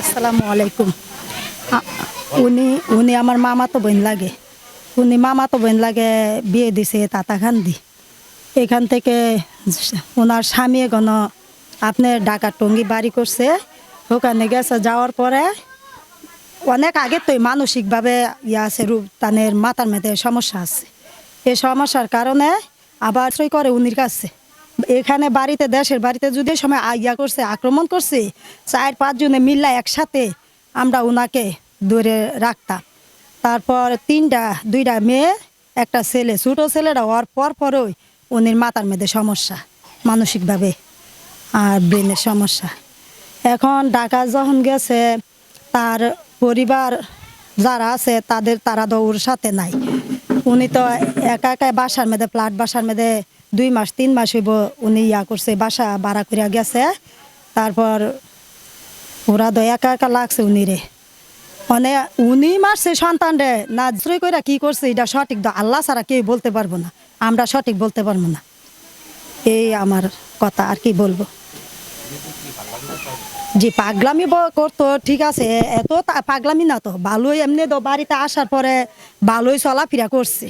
আসসালামু আলাইকুম। উনি উনি আমার মামা তো বোন লাগে। উনি মামা তো বোন লাগে বিয়ে দিছে তাতাখান্দি এখান থেকে ওনার স্বামী গণ আপনি ঢাকা টঙ্গি বাড়ি করছে। ওখানে গেছে, যাওয়ার পরে অনেক আগে তো মানসিকভাবে ইয়ে আছে, রূপ তানের মাথার মধ্যে সমস্যা আছে। এই সমস্যার কারণে আবার করে উনির কাছে। এখানে বাড়িতে, দেশের বাড়িতে যদি সময় আ- ইয়া করছে, আক্রমণ করছে, চার পাঁচজনে মিল্লা একসাথে আমরা ওনাকে ধরে রাখতাম। তারপর তিনটা, দুইটা মেয়ে, একটা ছেলে, ছোটো ছেলেরা হওয়ার পর পরই উনির মাথার মধ্যে সমস্যা, মানসিকভাবে আর ব্রেনের সমস্যা। এখন ঢাকা যখন গেছে, তার পরিবার যারা আছে, তাদের তারা তো ওর সাথে নাই। উনি তো একা একা বাসার মধ্যে, ফ্ল্যাট বাসার মধ্যে দুই মাস, তিন মাস হইব উনি ইয়া করছে, বাসা ভাড়া করিয়া গেছে। তারপর ওরা তো একা একা লাগছে উনিরে। মানে উনি মারছে সন্তান রে না শ্রয় কইরা কি করছে, এটা সঠিক আল্লাহ ছাড়া কেউ বলতে পারব না। আমরা সঠিক বলতে পারব না। এই আমার কথা, আর কি বলব? জি, পাগলামি করতো, ঠিক আছে। এত পাগলামি না তো, ভালোই এমনি তো বাড়িতে আসার পরে ভালোই চলাফেরা করছে।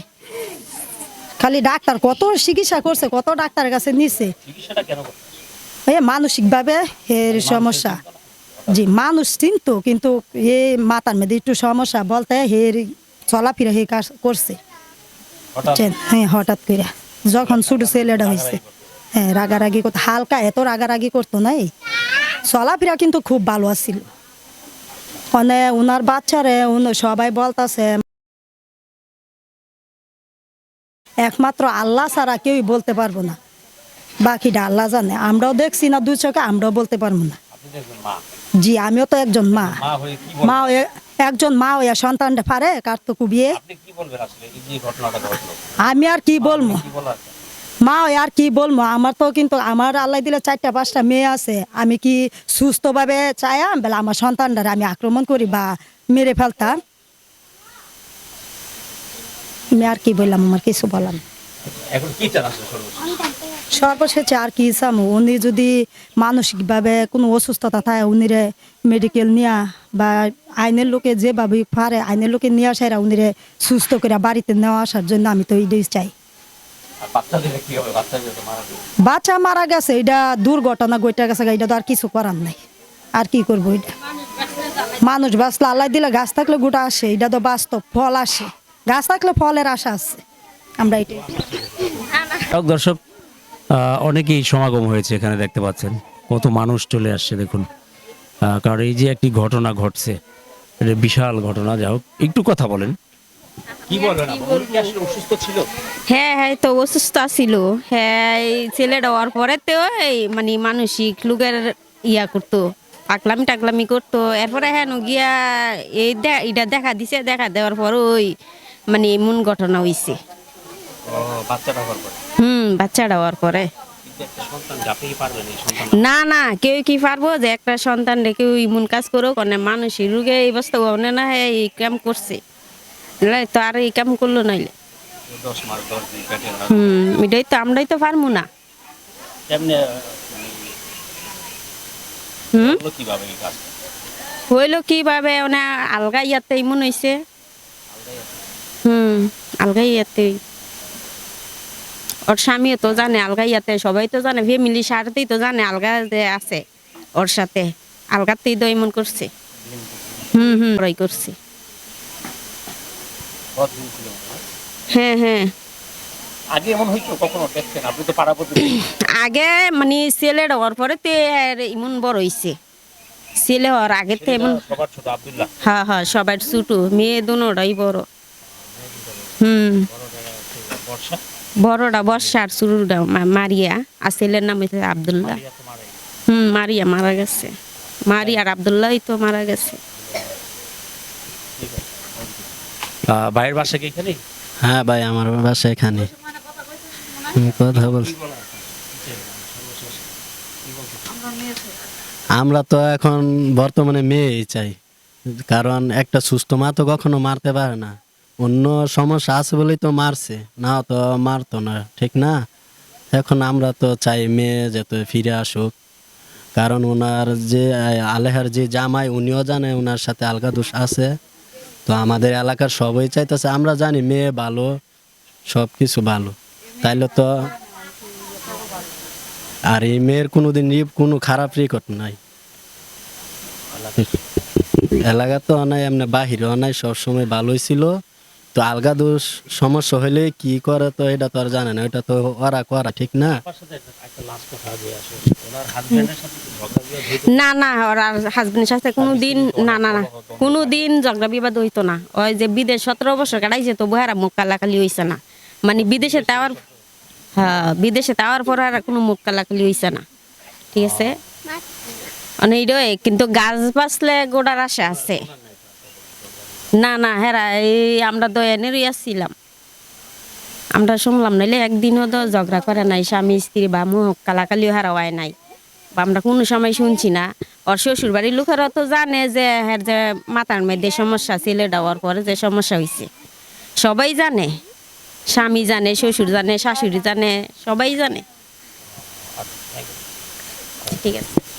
খালি ডাক্তার কত চিকিৎসা করছে কত ডাক্তারের কাছে নিছে। এ মানসিকভাবে এর সমস্যা। জি মানুষ চিনতো কিন্তু এ মাতার মধ্যে একটু সমস্যা বলতে হের চলাফেরা হে কাজ করছে। হ্যাঁ হঠাৎ করে। যখন ছোট ছেলেটা হয়েছে হ্যাঁ রাগারাগি করতো। হালকা এত রাগারাগি করতো না এই চলাফেরা কিন্তু খুব ভালো আছিল। মানে ওনার বাচ্চারে উনি সবাই বলতাছে একমাত্র আল্লাহ ছাড়া কেউই বলতে পারব না। বাকিটা আল্লাহ জানে। আমরাও দেখছি না দু চোখে আমরাও বলতে পারব না। জি আমিও তো একজন মা। মা একজন মা হইয়া সন্তানটা পারে কার তো কুবিয়ে আমি আর কি বলব? মা ওই আর কি বলব? আমার তো কিন্তু আমার আল্লাহ দিলে চারটা পাঁচটা মেয়ে আছে। আমি কি সুস্থভাবে চাইয়াম? বেলা আমার সন্তানটারে আমি আক্রমণ করি বা মেরে ফেলতাম। আমি আর কি বললাম আমার কিছু বললাম এখন কি চান সর্বশেষ? সর্বশেষে আর কি চাম। উনি যদি মানসিকভাবে কোনো অসুস্থতা থাকে উনিরে মেডিকেল নিয়া বা আইনের লোকে যেভাবে পারে আইনের লোকে নিয়ে আসারা উনিরে সুস্থ করে বাড়িতে নেওয়া আসার জন্য আমি তো এইটাই চাই। বাচ্চা মারা গেছে এটা দুর্ঘটনা ঘটে গেছে এটা তো আর কিছু করার নাই। আর কি করব এটা? মানুষ বাঁচলে আল্লাহ দিলে গাছ থাকলে গোটা আসে এটা তো বাস্তব ফল আসে। গাছ থাকলে ফলের আশা আছে। আমরা এটাই দর্শক অনেকেই সমাগম হয়েছে এখানে দেখতে পাচ্ছেন। কত মানুষ চলে আসছে দেখুন। কারণ এই যে একটি ঘটনা ঘটছে এটা বিশাল ঘটনা যা হোক একটু কথা বলেন। কি বলবেন অসুস্থ ছিল? হ্যাঁ হ্যাঁ তো অসুস্থ ছিল হ্যাঁ ছেলেটা হওয়ার পরে তো এই মানে মানসিক লোকের ইয়া করতো পাকলামি টাকলামি করতো। এরপরে হ্যাঁ গিয়া এই দে- এটা দেখা দিছে দেখা দেওয়ার পর ওই মানে এমন ঘটনা হইছে। হুম বাচ্চাটা হওয়ার পরে। না না কেউ কি পারব যে একটা সন্তান রেখে ইমন কাজ করো মানে মানসিক রোগে এই বস্তু গনে না এই কাম করছে। তো আর এই কাম করল নাইলে। দশ মাস দশ দিন পেটে না। হুম এটাই তো আমরাই তো পারব না। হুম? হইল কীভাবে মানে আলগা ইয়াতে মন হয়েছে হুম আলগা ইয়াতে ওর স্বামীও তো জানে আলগা ইয়াতে সবাই তো জানে ফ্যামিলি সাথেই তো জানে আলগা যে আছে ওর সাথে। আলগাতেই তো এমন করছে। হুম হুম ওরাই করছে। ছিল হয়? হ্যাঁ আগে এমন হইতো কখনো দেখছেন আপনি তো পাড়া আগে মানে ছেলের হওয়ার পরে তো এমন বড় হয়েছে ছেলে হওয়ার আগে তো এমন সবার ছোট আব্দুল্লাহ। হ্যাঁ হ্যাঁ সবার ছোট। মেয়ে দুটাই বড়। হুম। বর্ষা? বড়টা বর্ষা আর শুরুটা মারিয়া আর ছেলের নাম হয়েছে আবদুল্লাহ। হুম মারিয়া মারা গেছে। মারিয়া আর আবদুল্লাহ তো মারা গেছে। ভাইয়ের বাসা কি এখানে হ্যাঁ ভাই আমার বাসা এখানে। কথা বল। আমরা তো এখন বর্তমানে মেয়েই চাই। কারণ একটা সুস্থ মা তো কখনো মারতে পারে না। অন্য সমস্যা আছে বলেই তো মারছে। না তো মারতো না, ঠিক না? এখন আমরা তো চাই মেয়ে যাতে ফিরে আসুক। কারণ ওনার যে, আলেহার যে জামাই, উনিও জানে ওনার সাথে আলগা দোষ আছে। তো আমাদের এলাকার সবাই চাইতেছে, আমরা জানি মেয়ে ভালো সব কিছু ভালো। তাইলে তো আর এই মেয়ের কোনোদিন ই- কোনো খারাপ রেকর্ড নাই। এলাকা তো অনাই এমনি বাহিরে অনাই সবসময় ভালোই ছিল। তো আলগা দোষ সমস্যা হলে কি করে তো এটা তো আর জানে না, এটা তো ওরা করা, ঠিক না? না না, ওর হাজবেন্ডের সাথে কোনো দিন না না না কোনো দিন ঝগড়া বিবাদ হইতো না। ওই যে বিদেশ সতেরো বছর কাটাইছে তো বহেরা মুখ কালাকালি হইছে না। মানে বিদেশে তাওয়ার হ্যাঁ বিদেশে তাওয়ার পর আর কোনো মুখ কালাকালি হইছে না। ঠিক আছে? মানে কিন্তু গাছ বাঁচলে গোড়ার আশা আছে। না না, হেরা, এই আমরা দয়ানেরই আসছিলাম। আমরা শুনলাম নাইলে একদিনও তো ঝগড়া করে নাই, স্বামী, স্ত্রী বা মুখ কালাকালিও হারাওয়ায় নাই। বা আমরা কোনো সময় শুনছি না। ওর শ্বশুর বাড়ির লোকেরা তো জানে যে হ্যাঁ যে মাথার মধ্যে সমস্যা ছেলে দেওয়ার পরে যে সমস্যা হয়েছে সবাই জানে। স্বামী জানে, শ্বশুর জানে, শাশুড়ি জানে, সবাই জানে। ঠিক আছে।